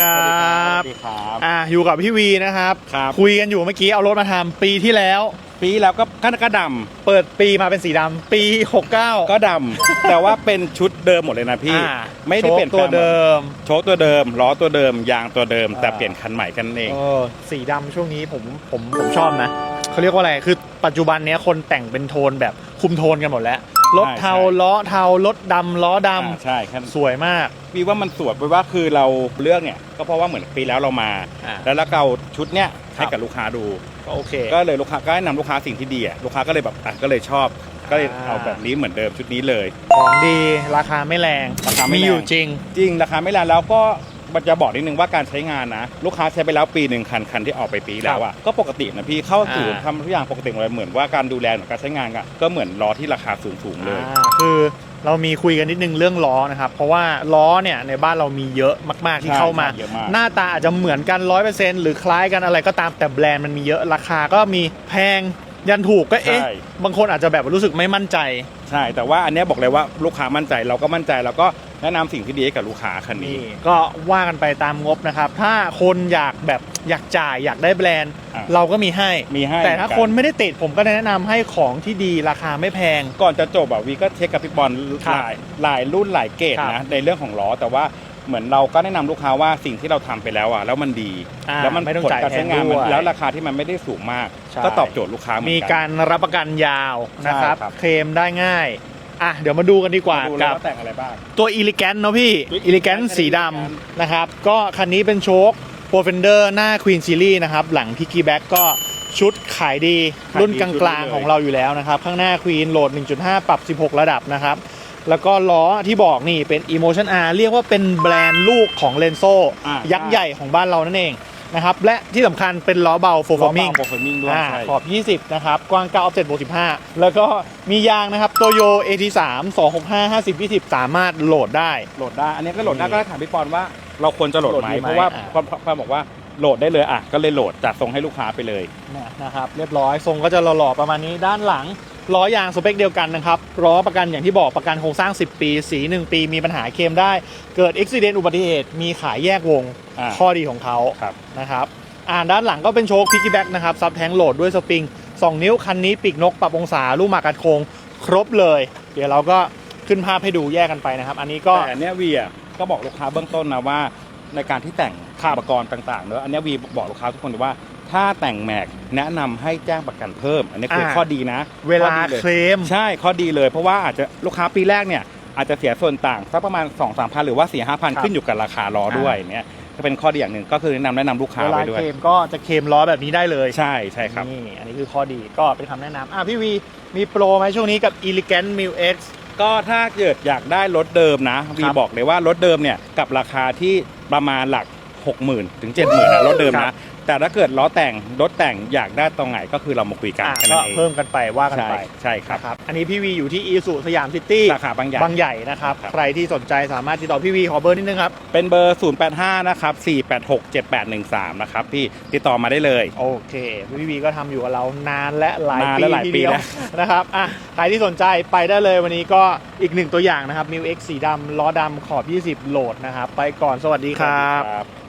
ครับสวัสดีครับ อะอยู่กับพี่วีนะครับครับ คุยกันอยู่เมื่อกี้เอารถมาทำปีที่แล้ว ปีแล้วก็ก็ก็ดเปิดปีมาเป็นสีดำปี 69ำก็ดำ แต่ว่าเป็นชุดเดิมหมดเลยนะพี่ อ่าไม่ได้เปลี่ยนโชคตัวแปลงเดิม โชคตัวเดิมล้อตัวเดิมยางตัวเดิม แต่อ่า เปลี่ยนคันใหม่กันเอง เออสีดำช่วงนี้ผมผมผมชอบนะเขาเรียกว่าอะไรคือปัจจุบันเนี้ยคนแต่งเป็นโทนแบบคุมโทนกันหมดแล้ว รถเทาล้อเทารถดำล้อดำอ่าใช่ครับสวยมากพี่ว่ามันสวยเพราะว่าคือเราเลือกเนี่ยก็เพราะว่าเหมือนปีแล้วเรามา อ่าแล้วเราเอาชุดเนี้ยให้ครับกับลูกค้าดู ก็โอเค ก็เลยลูกค้าก็ให้นำลูกค้าสิ่งที่ดีอะลูกค้าก็เลยแบบอะก็เลยชอบ ก็เลยอ่า เอาแบบนี้เหมือนเดิมชุดนี้เลย ของดีราคาไม่แรงราคาไม่แรง อยู่จริง จริงราคาไม่แรงแล้วก็ มันจะบอกนิดนึงว่าการใช้งานนะ ลูกค้าใช้ไปแล้วปีหนึ่งคันคันที่ออกไปปีแล้วอะก็ปกตินะพี่เข้าสู่อ่าทำทุกอย่างปกติหมดเลยเหมือนว่าการดูแลของการใช้งานก็ก็เหมือนล้อที่ราคาสูงสูงๆเลยอ่าคือเรามีคุยกันนิดนึงเรื่องล้อนะครับ เพราะว่าล้อเนี่ยในบ้านเรามีเยอะมาก ๆ ที่ใช่เข้ามา เยอะมาก หน้าตาอาจจะเหมือนกันร้อยเปอร์เซ็นต์หรือคล้ายกันอะไรก็ตามแต่แบรนด์มันมีเยอะราคาก็มีแพงยันถูกก็เอ๊ะใช่ บางคนอาจจะแบบรู้สึกไม่มั่นใจ ใช่ แต่ว่าอันเนี้ยบอกเลยว่าลูกค้ามั่นใจเราก็มั่นใจเราก็ แนะนำสิ่งที่ดีให้กับลูกค้าคันนี้ นี่ก็ว่ากันไปตามงบนะครับ ถ้าคนอยากแบบอยากจ่ายอยากได้แบรนด์ อะ เราก็มีให้ มีให้แต่ถ้าเหมือนกันคนไม่ได้ติดผมก็แนะนำให้ของที่ดีราคาไม่แพง ก่อนจะจบอะวีก็เช็คกับพี่บอลครับหลายหลายรุ่นหลายเกรดครันะบในเรื่องของล้อแต่ว่าเหมือนเราก็แนะนำลูกค้าว่าสิ่งที่เราทำไปแล้วอะแล้วมันดี อ่าแล้วมันไม่ต้องผลจ่ายการแพใช้งงานมันด้วยแล้วราคาที่มันไม่ได้สูงมาก ใช่ ก็ตอบโจทย์ลูกค้าเหมือนมีกัน การรับประกันยาวนะครับ ใช่ครับ เคลมได้ง่าย อะเดี๋ยวมาดูกันดีกว่าดูแล้กัวบ ว่าแต่งอะไรบ้าง ตัว e l e g a n t เนอะพี่ตัว e l e g a n t Elegant สีด Elegant ำนะครับ ก็คันนี้เป็นโชค p r o f e n d e r หน้า Queen Series นะครับ หลัง Piggyback ก็ชุดขายดี ขายดีรุ่นกชุดนี้ลางเลย ๆ ของเราอยู่แล้วนะครับ ข้างหน้า Queen โหลด 1.5 ปรับ 16 ระดับนะครับ แล้วก็ล้อที่บอกนี่เป็น Emotion R เรียกว่าเป็นแบรนด์ลูกของ Lenso อ่ายักษ์ใหญ่ของบ้านเรานั่นเอง นะครับและที่สำคัญเป็นล้อเบา f o r ล้อ m i n g เบา performing ด้วยอ่าใช่ ขอบ 20 นะครับ กว้าง9 7บวก15 แล้วก็มียางนะครับ โตโย AT3 265 50 20 สามารถโหลดได้ โหลดได้ อันนี้ก็โหลดได้นี่ก็ถามพี่ปอนว่าเราควรจะโหลดโหลดไหมดีไหมเพราะว่าอ่าพอพอพอบอกว่าโหลดได้เลยอะก็เลยโหลดจัดส่งให้ลูกค้าไปเลยเนี่ยนะครับ เรียบร้อย ทรงก็จะหล่อๆ ประมาณนี้ด้านหลัง ล้อยางสเปคเดียวกันนะครับล้อประกันอย่างที่บอกประกันโครงสร้าง 10 ปี สี 1 ปีมีปัญหาเคลมได้ เกิดอุบิเหตุอุบัติเหตุมีขายแยกวงอ่าข้อดีของเขาครับ นะครับอ่าด้านหลังก็เป็นโชคพิกกี้แบ็กนะครับซับแทงโหลดด้วยสปริง 2 นิ้วคันนี้ปีกนกปรับองศาลูกหมากกัดโคงครบเลย เดี๋ยวเราก็ขึ้นภาพให้ดูแยกกันไปนะครับ อันนี้ก็ แต่อันเนี้ยวีอะก็บอกลูกค้าเบื้องต้นนะว่าในการที่แต่งอุปกรณ์ต่างๆเนอะอันเนี้ยวีบอกลูกค้าทุกคนเลยว่า ถ้าแต่งแม็กแนะนำให้แจ้งประกันเพิ่ม อันนี้คืออ่าข้อดีนะเวลาข้อดีย เคลม ใช่ข้อดีเลยเพราะว่าอาจจะลูกค้าปีแรกเนี่ยอาจจะเสียส่วนต่างสักประมาณ 2 3 0 0พันหรือว่า 4 5 0 0พันครับขึ้นอยู่กับราคาล้อด้วยเนี่ยก็เป็นข้อดีอย่างหนึ่งก็คือแนะนำแนะนำลูกค้าเวลาไว้ด้วย เคลมก็จะเคลมล้อแบบนี้ได้เลยใช่ใช่ครับ นี่อันนี้คือข้อดีก็เป็นคำแนะนำอะพี่วี มีโปรไหมช่วงนี้กับ Elegant m i l X ก็ถ้าเกิดอยากได้รถเดิมนะวีครับบอกเลยว่ารถเดิมเนี่ยกับราคาที่ประมาณหลัก 60,000 ถึง 70,000นะรถเดิมครันะบ แต่ถ้าเกิดล้อแต่งรถแต่งอยากได้ตรงไหนก็คือเรามาคุยกันอะแค่ก็นั้นเองเพิ่มกันไปว่ากันใช่ไปใช่ครับ นะครับอันนี้พี่วีอยู่ที่อีสุสยามซิตี้สาขาบางใหญ่ บางใหญ่นะครับ ครับ ใครที่สนใจสามารถติดต่อพี่วีขอเบอร์นิดนึงครับ เป็นเบอร์ 085 นะครับ 486 7813 นะครับพี่ติดต่อมาได้เลย โอเค พี่วีก็ทำอยู่กับเรานานและหลายนานปีและหลายทีปีเดียวแล้ว นะครับอะใครที่สนใจไปได้เลยวันนี้ก็อีกหนึ่งตัวอย่างนะครับ m i l X สีดำล้อดำขอบ 20 โหลดนะครับ ไปก่อนสวัสดีครับครับ